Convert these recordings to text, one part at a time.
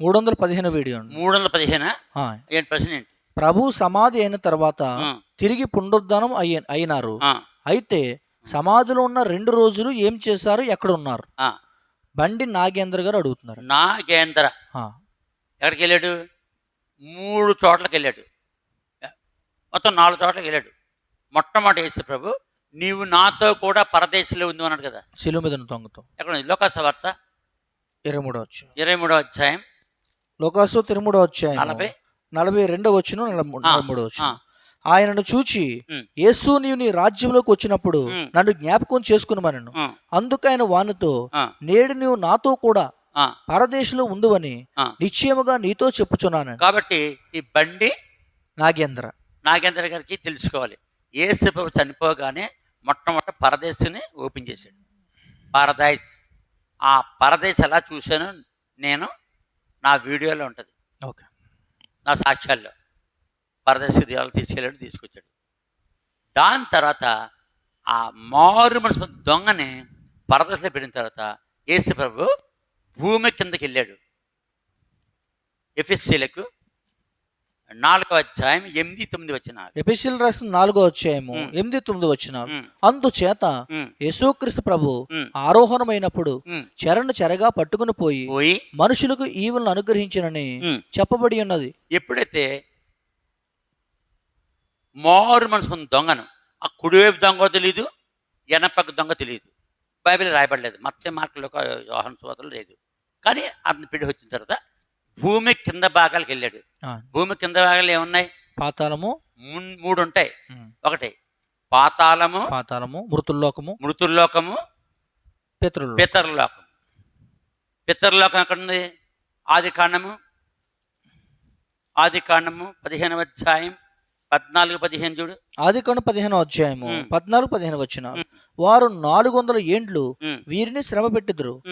మూడు వందల పదిహేను వీడియో మూడు వందల పదిహేను. ఏంటి ప్రశ్న ఏంటి? ప్రభు సమాధి అయిన తర్వాత తిరిగి పునరుద్ధానం అయ్య అయినారు. అయితే సమాధిలో ఉన్న రెండు రోజులు ఏం చేశారు? ఎక్కడ ఉన్నారు. బండి నాగేంద్ర గారు అడుగుతున్నారు. నాగేంద్ర. ఎక్కడికి వెళ్ళాడు మూడు చోట్లకి వెళ్ళాడు మొత్తం నాలుగు చోట్లకి వెళ్ళాడు మొట్టమొదటి యేసు ప్రభు నీవు నాతో కూడా పరదేశంలో ఉంది అన్నాడు కదా. శిలువ మీద దొంగతో. ఎక్కడ ఉంది? లోకాస వార్త ఇరవై మూడో ఇరవై మూడో అధ్యాయం. లోకాసు తిరుమూడో వచ్చాయి నలభై? నలభై రెండో వచ్చును నలభై మూడో వచ్చును ఆయనను చూచి. యేసు నీవు నీ రాజ్యంలోకి వచ్చినప్పుడు. నన్ను జ్ఞాపకం చేసుకునమనను అందుకు ఆయన వానితో నేడు నీవు నాతో కూడా పరదేశంలో ఉందువని ఆ. నిశ్చయముగా నీతో చెప్పుచున్నాను కాబట్టి ఈ బండి నాగేంద్ర. నాగేంద్ర గారికి తెలుసుకోవాలి. ప్రభు చనిపోగానే మొట్టమొదటి పరదేశిని ఓపెన్ చేశాడు. పరదైస్ ఆ పరదేశ్ ఎలా చూశాను నేను? నా వీడియోలో ఉంటుంది. ఓకే. నా సాక్ష్యాల్లో. పరదేశి దేవాలు తీసుకెళ్ళాడు తీసుకొచ్చాడు. దాని తర్వాత ఆ మారు మనసు దొంగని పరదేశంలో పెట్టిన తర్వాత యేసు ప్రభు భూమి కిందకి వెళ్ళాడు. ఎఫ్ఎస్సీలకు నాలుగో అధ్యాయం ఎనిమిది తొమ్మిది వచ్చిన ఎపిసిల్ రాసిన నాలుగో అధ్యాయము. ఎనిమిది తొమ్మిది వచ్చిన అందుచేత యేసుక్రీస్తు ప్రభు. ఆరోహణమైనప్పుడు. చెరను చెరగా పట్టుకుని పోయి పోయి మనుషులకు ఈవులను అనుగ్రహించినని చెప్పబడి ఉన్నది. ఎప్పుడైతే మారు మనసు దొంగను ఆ కుడివైపు దొంగ తెలియదు ఎనపక్క దొంగ తెలియదు బైబిల్ రాయబడలేదు. మత్స్య మార్కులు వాహన సోదరులు లేదు. కానీ అతను పిడి వచ్చిన తర్వాత భూమి కింద భాగాలకు వెళ్ళాడు. భూమి కింద భాగాలు ఏమున్నాయి? పాతాళము. మూడు ఉంటాయి ఒకటి పాతాళము. పాతాళము మృతుల్లోకము. మృతుల్లోకము. పితరులు పితరలోకం పితరలోకం ఎక్కడుంది? ఆది కాండము. ఆది కాండము పదిహేనవ అధ్యాయం పద్నాలుగు పదిహేను చూడు. ఆది కను పదిహేను అధ్యాయము. పద్నాలుగు పదిహేను వచ్చిన. వారు నాలుగు వందల ఏండ్లు వీరిని శ్రమ పెట్టిదురు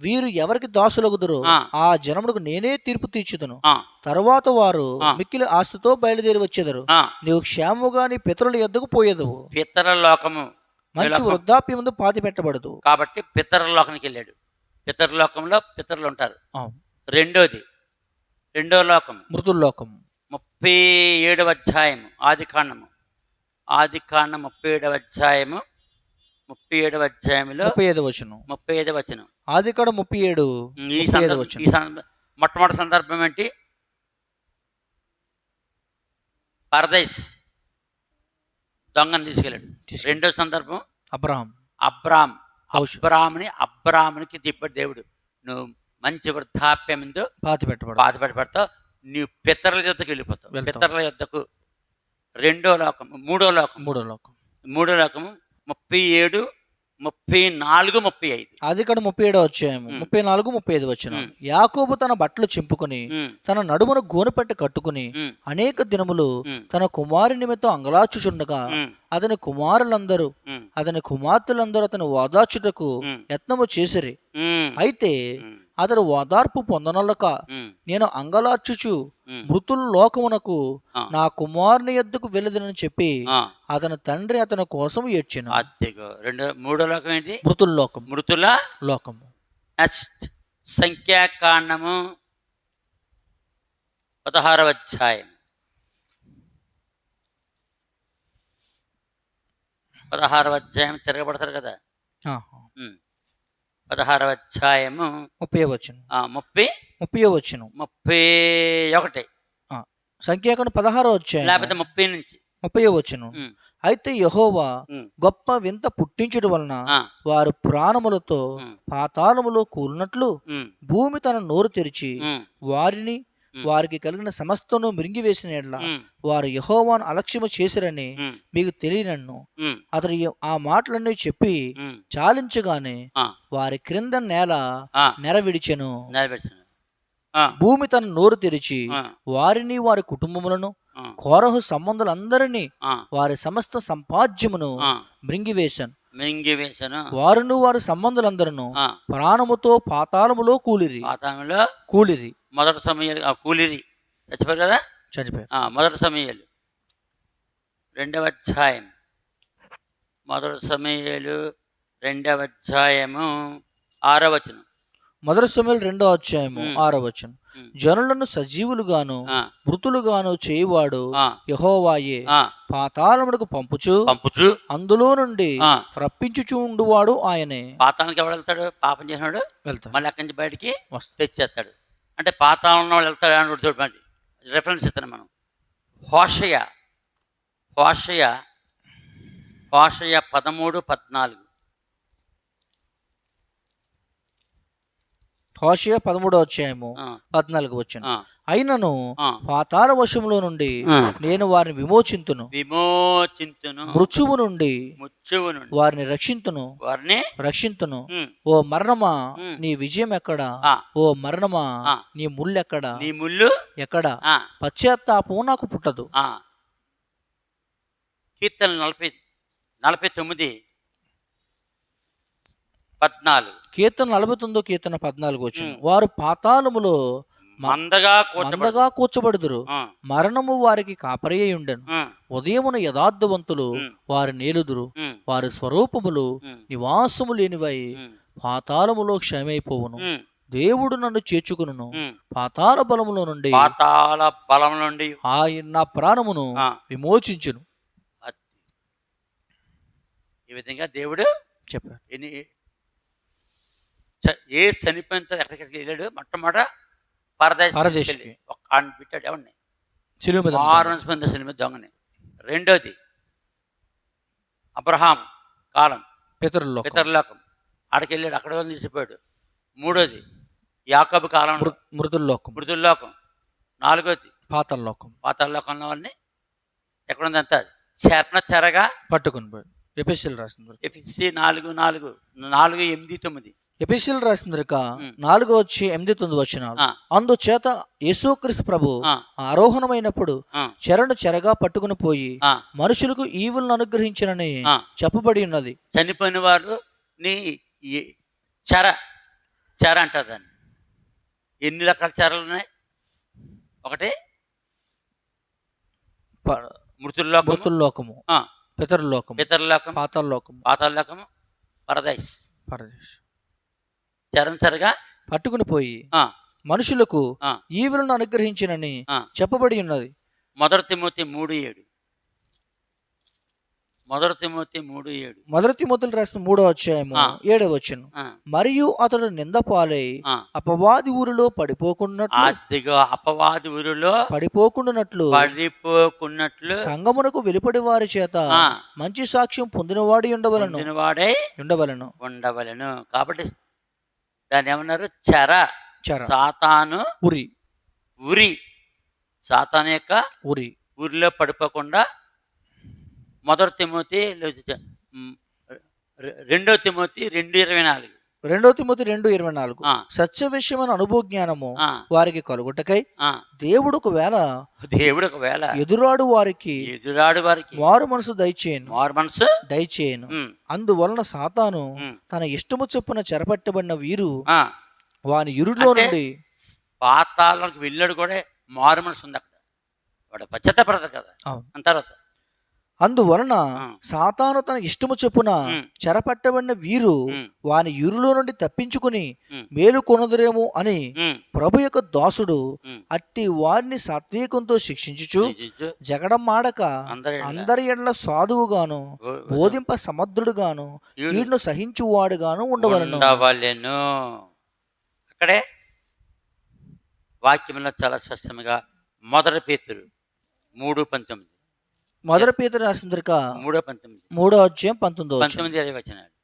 వీరు ఎవరికి దాసులగుదురు ఆ. జనములకు నేనే తీర్పు తీర్చుదును. తరువాత వారు. మిక్కిలి ఆస్తితో బయలుదేరి వచ్చేదరు. నీవు క్షేమముగా నీ పితరుల ఎద్దకు పోయేదవు. పితరలోకము మంచి లోకం. వృద్ధాప్యం ముందు పాతి పెట్టబడదు. కాబట్టి పితరలోకానికి వెళ్ళాడు. పితరలోకంలో పితరులు ఉంటారు. రెండోది రెండో లోకం. మృతుల్లోకం ముప్పై ఏడవ అధ్యాయము. ఆది కాండము. ఆది కాండం ముప్పై ఏడవ అధ్యాయము. ముప్పై ఏడవ అధ్యాయంలో ముప్పై ఐదు వచ్చును ముప్పై ఐదవ వచనం. ఆది కాడ ముప్పై ఏడు ఈ ఐదు సందర్భం వచ్చును ఈ సందర్భం మొట్టమొదటి సందర్భం ఏంటి? పరదేశ్ దొంగను తీసుకెళ్ళాడు. రెండో సందర్భం అబ్రహాం. అబ్రామ్ కౌశ- అబ్రామ్ని అబ్రామ్నికి దిబ్బడి దేవుడు. నువ్వు మంచి వృద్ధాప్యం ఎందు బాధపడి పడతావు నీవు పితరుల యుద్ధకు వెళ్ళిపోతావు. పితరుల యుద్ధకు రెండో లోకం మూడో లోకం మూడో లోకం. మూడో లోకము ముప్పై ఏడు ముప్పై నాలుగు ముప్పై ఐదు. ఆది కాడ ముప్పై ఏడో ఉమ్. ముప్పై నాలుగు ముప్పై ఐదు వచ్చిన. యాకోబు తన బట్టలు చింపుకొని తన నడుమును గోనెపట్టి కట్టుకుని అనేక దినములు తన కుమారి నిమిత్తం అంగలాచుచుండగా అతని కుమారులందరూ అతని కుమార్తెలందరూ అతని ఓదార్చుటకు యత్నము చేసిరి. అయితే అతడు ఓదార్పు పొందనొల్లక ఉమ్, నేను అంగలార్చుచు మృతుల లోకమునకు. నా కుమారుని ఎద్దుకు వెళ్ళదనని చెప్పి అతని తండ్రి అతని కోసం ఏడ్చెను. అద్దెగో రెండో మూడో లోకం ఏంటి? మృతుల లోకం మృతుల లోకము. నెక్స్ట్ సంఖ్యాకాండము పదహారవ అధ్యాయం. పదహారవ అధ్యాయం తిరగబడతారు కదా. పదహారవ అధ్యాయము ముప్పై వచ్చును ముప్పై ముప్పై వచ్చును ముప్పై ఒకటి. సంఖ్యాకను పదహారో వచ్చాయి లేకపోతే ముప్పై నుంచి. ముప్పై వచ్చును అయితే యహోవా గొప్ప వింత పుట్టించుట వలన వారు ప్రాణములతో పాతాళములో కూలినట్లు భూమి తన నోరు తెరిచి వారిని. వారికి కలిగిన సమస్తను మిరింగివేసిన ఎడ్ల వారు యహోవాను అలక్ష్యము చేసిరని మీకు తెలియనన్ను. అతడు ఆ మాటలన్నీ చెప్పి చాలించగానే వారి క్రింద నేల నెరవిడిచెను నిలబెట్టాను. భూమి తన నోరు తెరిచి వారిని వారి కుటుంబములను కోరహు సంబంధులందరినీ వారి సమస్త సంపాద్యమును మృంగివేశాను. మింగి వేశాను వారును వారి సంబంధులందరూ ప్రాణముతో పాతాళములో కూలిరి. పాతాళంలో కూలిరి. మొదటి సమయాలు ఆ కూలిరి. చచ్చిపోయారు కదా? చనిపోయారు ఆ, మొదటి సమయాలు. రెండవ అధ్యాయం. మొదటి సమయాలు రెండవ అధ్యాయము ఆరో వచనం. మొదటి సమయంలో రెండో అధ్యాయము. ఆరో వచనం. జనులను సజీవులుగాను మృతులుగాను చేయువాడు యహోవాయే. పాతాళమునకు పంపుచు పంపుచు. అందులో నుండి రప్పించుచు ఉండువాడు ఆయనే. పాతానికి ఎవడు వెళ్తాడు? పాపం చేసినాడు వెళ్తాడు. మళ్ళీ అక్కడి నుంచి బయటికి తెచ్చేస్తాడు. అంటే పాతాళం ఉన్న వాళ్ళు వెళ్తాడు అని రెఫరెన్స్ ఇస్తాను మనం. హోషయ. హోషయ. హోషయ పదమూడు పద్నాలుగు. హోషయ పదమూడో అధ్యాయము పద్నాలుగు వచ్చాను. అయినను ఆ. పాతాళ వశములో నుండి. నేను వారిని విమోచింతును. విమోచింతును. మృత్యువు నుండి ముచ్చువు నుండి. వారిని రక్షింతును. వారిని రక్షింతును. ఓ మరణమా. నీ విజయం ఎక్కడా? ఓ మరణమా. నీ ముళ్ళెక్కడా నీ ముళ్ళు ఎక్కడా? పశ్చాత్తాపం నాకు పుట్టదు. కీర్తన నలభై నలభై తొమ్మిది. పద్నాలుగు. కీర్తన నలభై తొమ్మిదో కీర్తన పద్నాలుగు వచ్చిన ఉమ్. వారు పాతాళములో మందగా కూర్చబడి మందగా కూర్చోబడుదురు. మరణము వారికి కాపరియై ఉండెను. ఆ, ఉదయమున యథార్థవంతులు వారి నేలుదురు. వారి స్వరూపములు నివాసము లేనివై పాతాళములో క్షయమైపోవును. దేవుడు నన్ను చేర్చుకును. పాతాళ బలములో నుండి పాతాళ బలం నుండి ఆయన నా ప్రాణమును విమోచించును. ఈ విధంగా దేవుడు చెప్పారు ఎన్ని ఏ చనిపోయిన తర్వాత ఎక్కడికి వెళ్ళాడు? మొట్టమొదట పరదేశం ఒక ఆడిని పెట్టాడు ఎవరిని? శిలువ మీద మీద దొంగని. రెండోది అబ్రహాం కాలం. పితరుల్లో పితరలోకం ఆడికి వెళ్ళాడు అక్కడ తీసిపోయాడు. మూడోది యాకబు కాలం మృతుల్లోకం మృదుల్లోకం నాలుగోది పాతల్లోకం పాతాళలోకంలో వాళ్ళని ఎక్కడుందంతా చేపన చెరగా పట్టుకుని పోయి ఎపిసిల్ రాసింది ఎఫ్సి నాలుగు నాలుగు నాలుగు ఎనిమిది తొమ్మిది. ఎపిసిల్ రాసింది ఉమ్. నాలుగు వచ్చి ఎనిమిది తొమ్మిది వచ్చిన అందుచేత యేసుక్రీస్తు ప్రభు ఆరోహణమైనప్పుడు చెరను చెరగా పట్టుకుని పోయి మనుషులకు ఈవులను అనుగ్రహించినని. చెప్పబడి ఉన్నది. చనిపోయిన వారు నీ చెర చెర అంటారు దాన్ని. ఎన్ని రకాల చెరలు ఉన్నాయి? ఒకటి? ప- మృతుల్లోకము పితరులోకము పితరులోకము పాతాల్లోకము పాతాళలోకము పరదైస్ పరదేశం. చెరం చెరగా పట్టుకుని పోయి మనుషులకు ఈవులను అనుగ్రహించినని. చెప్పబడి ఉన్నది. మొదటి తిమోతి మూడు ఏడు. మొదటి తిమోతి మూడు ఏడు. మొదటి తిమోతులు రాసిన మూడో అధ్యాయము. ఏడవ వచ్చును మరియు అతడు నిందపాలై. అపవాది ఊరిలో పడిపోకున్నట్లు ఆదిగా అపవాది ఊరిలో పడిపోకుండానట్లు పడిపోకున్నట్లు సంగమునకు వెలుపడి వారి చేత మంచి సాక్ష్యం పొందినవాడి ఉండవలను. పొందినవాడై ఉండవలను. ఉండవలను. కాబట్టి దాన్ని ఏమన్నారు? చెర. సాతాను ఉరి. ఉరి. సాతాను యొక్క ఉరి. ఊరిలో పడిపోకుండా మొదటి తిమోతి రెండో తిమోతి రెండు ఇరవై నాలుగు. రెండో తిమోతి రెండు ఇరవై నాలుగు. సత్య విషయమైన అనుభవ జ్ఞానము వారికి కలుగుటకై. దేవుడు ఒకవేళ దేవుడు ఒకవేళ ఎదురాడు వారికి ఎదురాడు వారికి వారు మనసు దయచేయను. మారు మనసు దయచేయను. అందువలన సాతాను తన ఇష్టము చొప్పున చెరపట్టబడిన వీరు. వాని ఇరులో నుండి పాతాళానికి వెళ్ళాడు కూడా మారు మనసు ఉంది అక్కడ. వాడు పశ్చాత్తపడతారు కదా. అవును. అందువలన. సాతాను తన ఇష్టము చొప్పున చెరపట్టబడిన వీరు వాని ఇరులో నుండి తప్పించుకుని మేలు కొనదురేమో అని ప్రభు యొక్క దాసుడు. అట్టి వారిని సాత్వికంతో శిక్షించుచు నిజించు. జగడం మాడక అందరి ఎడల సాధువుగాను బోధింప సమర్థుడుగాను ఈడును సహించువాడుగాను ఉండవలను ఉండవలెను అక్కడే వాక్యంలో చాలా స్పష్టంగా మొదటి పేతురు మూడు పంతొమ్మిది మొదటి పేతురు రాసిందరిక మూడో పంతొమ్మిది. మూడో అధ్యాయం పంతొమ్మిదో. పంతొమ్మిది ఇరవై వచ్చినాడు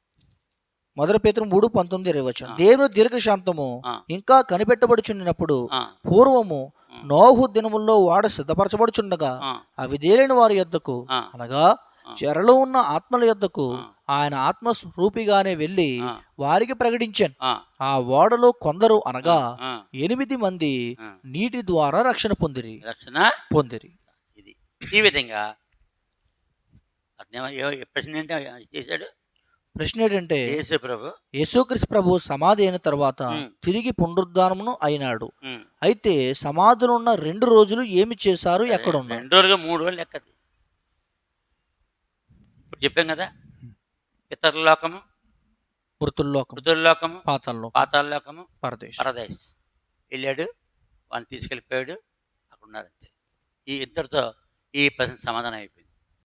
మొదటి పేతురు మూడు పంతొమ్మిది ఇరవై వచ్చిన దేవుని దీర్ఘశాంతము. ఇంకా కనిపెట్టబడుచున్నప్పుడు పూర్వము. నోహు దినముల్లో వాడు సిద్ధపరచబడుచుండగా అవి తేలిన వారి యొద్దకు అనగా. చెరలో ఉన్న ఆత్మల యొద్దకు. ఆయన ఆత్మస్వరూపిగానే వెళ్ళి ఆ, వారికి ప్రకటించాను. ఆ, ఓడలో కొందరు అనగా ఎనిమిది మంది. నీటి ద్వారా రక్షణ పొందిరి. రక్షణ పొందిరి. ఇది ఈ విధంగా అతను ప్రశ్న ఏంటి? చేశాడు? ప్రశ్న ఏంటంటే యేసు ప్రభు. యేసుక్రీస్తు ప్రభు సమాధి అయిన తర్వాత. తిరిగి పునరుద్ధానమును అయినాడు. అయితే సమాధిలో ఉన్న రెండు రోజులు ఏమి చేశారు? ఎక్కడ ఉన్నారు? రెండు రోజులు మూడు రోజులు లెక్కది చెప్పాం కదా పితరలోకము వృత్తుల్లోకం మృతుల్లోకము పాతాల్లోకం పాతాళలోకము పరదేశ్. పరదేశ్. వెళ్ళాడు వాడిని తీసుకెళ్ళిపోయాడు అక్కడ ఉన్నారు అంతే ఈ ఇద్దరితో ఈ ప్రశ్న సమాధానం అయిపోయింది.